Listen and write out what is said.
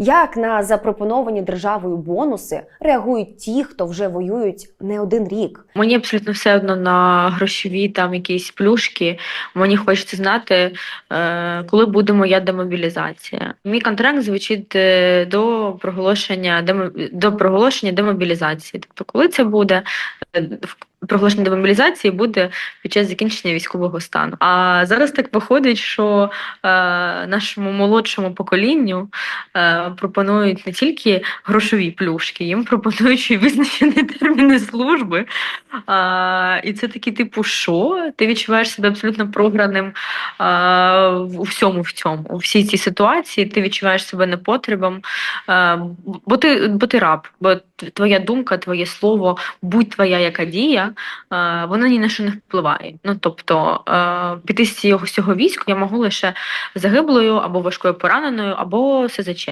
Як на запропоновані державою бонуси реагують ті, хто вже воюють не один рік? Мені абсолютно все одно на грошові там якісь плюшки. Мені хочеться знати, е, коли буде моя демобілізація. Мій контракт звучить е, до проголошення демо, до проголошення демобілізації. Тобто, коли це буде Е, проголошення демобілізації буде під час закінчення військового стану. А зараз так виходить, що е, нашому молодшому поколінню е, пропонують не тільки грошові плюшки, їм пропонують визначені терміни служби. А, і це такий, типу, що? Ти відчуваєш себе абсолютно програним в- у всьому в цьому, у всій цій ситуації, ти відчуваєш себе непотребом, а, бо ти, бо ти раб, бо твоя думка, твоє слово, будь твоя яка дія, вона ні на що не впливає. Ну тобто піти з цього, з цього війська я можу лише загиблою або важкою пораненою, або СЗЧ.